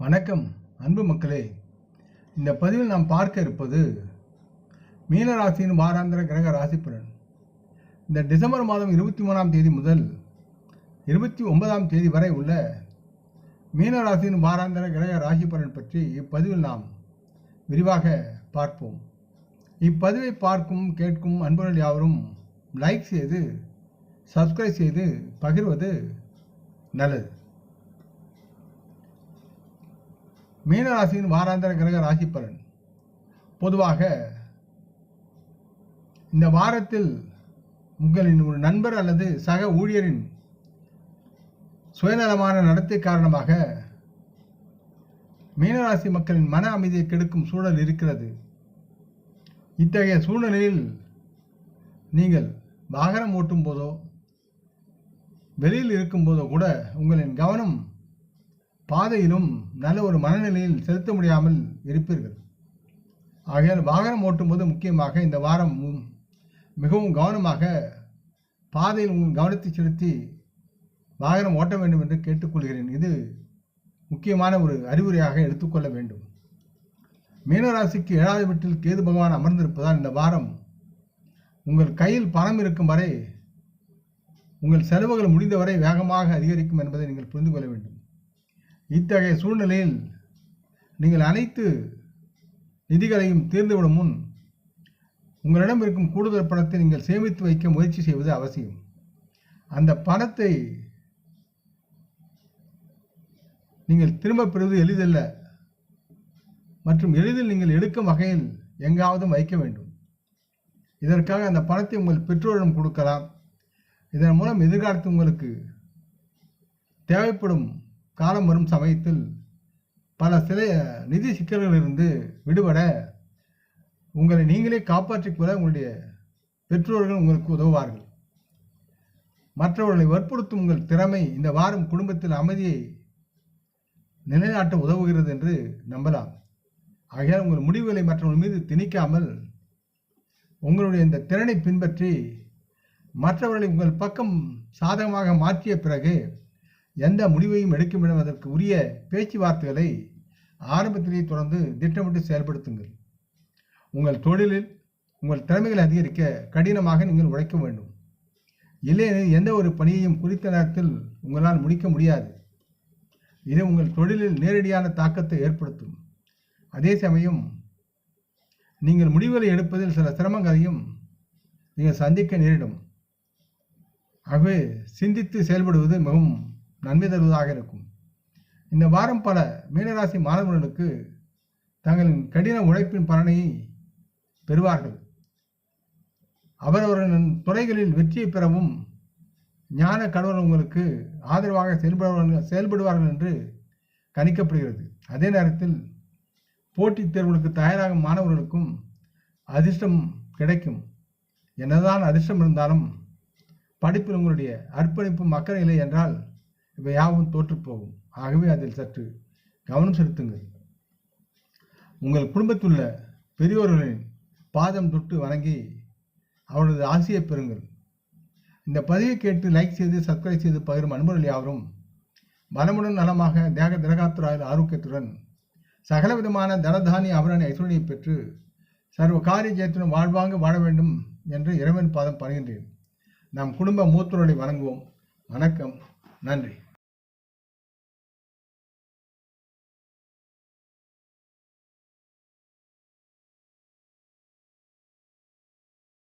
வணக்கம் அன்பு மக்களே. இந்த பதிவில் நாம் பார்க்க இருப்பது மீனராசியின் வாராந்திர கிரக ராசி பலன் இந்த டிசம்பர் மாதம் இருபத்தி மூணாம் தேதி முதல் இருபத்தி ஒன்பதாம் தேதி வரை உள்ள மீனராசியின் வாராந்திர கிரக ராசி பலன் பற்றி இப்பதிவில் நாம் விரிவாக பார்ப்போம். இப்பதிவை பார்க்கும் கேட்கும் அன்பர்கள் யாவரும் லைக் செய்து சப்ஸ்கிரைப் செய்து பகிர்வது நல்லது. மீனராசியின் வாராந்திர கிரக ராசி பலன். பொதுவாக இந்த வாரத்தில் உங்களின் ஒரு நண்பர் அல்லது சக ஊழியரின் சுயநலமான நடத்தை காரணமாக மீனராசி மக்களின் மன அமைதியை கெடுக்கும் சூழல் இருக்கிறது. இத்தகைய சூழ்நிலையில் நீங்கள் வாகனம் ஓட்டும் போதோ வெளியில் இருக்கும்போதோ கூட உங்களின் கவனம் பாதையிலும் நல்ல ஒரு மனநிலையில் செலுத்த முடியாமல் இருப்பீர்கள். ஆகையால் வாகனம் ஓட்டும்போது முக்கியமாக இந்த வாரம் மிகவும் கவனமாக பாதையில் உங்கள் கவனத்தை செலுத்தி வாகனம் ஓட்ட வேண்டும் என்று கேட்டுக்கொள்கிறேன். இது முக்கியமான ஒரு அறிவுரையாக எடுத்துக்கொள்ள வேண்டும். மீனராசிக்கு ஏழாவது வீட்டில் கேது பகவான் அமர்ந்திருப்பதால் இந்த வாரம் உங்கள் கையில் பணம் இருக்கும் வரை உங்கள் செலவுகள் முடிந்தவரை வேகமாக அதிகரிக்கும் என்பதை நீங்கள் புரிந்து கொள்ள வேண்டும். இத்தகைய சூழ்நிலையில் நீங்கள் அனைத்து நிதிகளையும் தீர்ந்துவிடும் முன் உங்களிடம் இருக்கும் கூடுதல் பணத்தை நீங்கள் சேமித்து வைக்க முயற்சி செய்வது அவசியம். அந்த பணத்தை நீங்கள் திரும்ப பெறுவது எளிதல்ல. மற்றும் எளிதில் நீங்கள் எடுக்கும் வகையில் எங்காவதும் வைக்க வேண்டும். இதற்காக அந்த பணத்தை உங்கள் பெற்றோரிடம் கொடுக்கலாம். இதன் மூலம் எதிர்காலத்து உங்களுக்கு தேவைப்படும் காலம் வரும் சமயத்தில் பல சில நிதி சிக்கல்களிலிருந்து விடுபட உங்களை நீங்களே காப்பாற்றிக் கொள்ள உங்களுடைய பெற்றோர்கள் உங்களுக்கு உதவுவார்கள். மற்றவர்களை வற்புறுத்தும் உங்கள் திறமை இந்த வாரம் குடும்பத்தில் அமைதியை நிலைநாட்ட உதவுகிறது என்று நம்பலாம். ஆகையால் உங்கள் முடிவுகளை மற்றவர்கள் மீது திணிக்காமல் உங்களுடைய இந்த திறனை பின்பற்றி மற்றவர்களை உங்கள் பக்கம் சாதகமாக மாற்றிய பிறகு எந்த முடிவையும் எடுக்கும் இடம் உரிய பேச்சுவார்த்தைகளை ஆரம்பத்திலேயே தொடர்ந்து திட்டமிட்டு செயல்படுத்துங்கள். உங்கள் தொழிலில் உங்கள் திறமைகளை அதிகரிக்க கடினமாக நீங்கள் உழைக்க வேண்டும். இல்லையெனில் எந்த ஒரு பணியையும் குறித்த நேரத்தில் உங்களால் முடிக்க முடியாது. இது உங்கள் தொழிலில் நேரடியான தாக்கத்தை ஏற்படுத்தும். அதே சமயம் நீங்கள் முடிவுகளை எடுப்பதில் சில சிரமங்களையும் நீங்கள் சந்திக்க நேரிடும். ஆகவே சிந்தித்து செயல்படுவது மிகவும் நன்மை தருவதாக இருக்கும். இந்த வாரம் பல மீனராசி மாணவர்களுக்கு தங்களின் கடின உழைப்பின் பலனை பெறுவார்கள். அவரவர்களின் துறைகளில் வெற்றியை பெறவும் ஞான கடவுள் உங்களுக்கு ஆதரவாக செயல்படுவார்கள் செயல்படுவார்கள் என்று கணிக்கப்படுகிறது. அதே நேரத்தில் போட்டித் தேர்வுகளுக்கு தயாராகும் மாணவர்களுக்கும் அதிர்ஷ்டம் கிடைக்கும். என்னதான் அதிர்ஷ்டம் இருந்தாலும் படிப்பில் உங்களுடைய அர்ப்பணிப்பு மக்கள் இல்லை என்றால் இவை யாவும் தோற்றுப்போகும் ஆகவே அதில் சற்று கவனம் செலுத்துங்கள். உங்கள் குடும்பத்துள்ள பெரியோர்களின் பாதம் தொட்டு வணங்கி அவரது ஆசையை பெறுங்கள். இந்த பதிவை கேட்டு லைக் செய்து சப்ஸ்கிரைப் செய்து பகிரும் அன்பர்கள் யாவரும் பலமுடன் நலமாக தேக திரகாத்துராயில் ஆரோக்கியத்துடன் சகலவிதமான தனதானி அபரணி ஐஸ்வர்யை பெற்று சர்வ காரிய ஜெயத்துடன் வாழ்வாங்க வாழ வேண்டும் என்று இறைவன் பாதம் பணிகின்றேன். நம் குடும்ப மூத்தோரை வணங்குவோம். வணக்கம். நன்றி.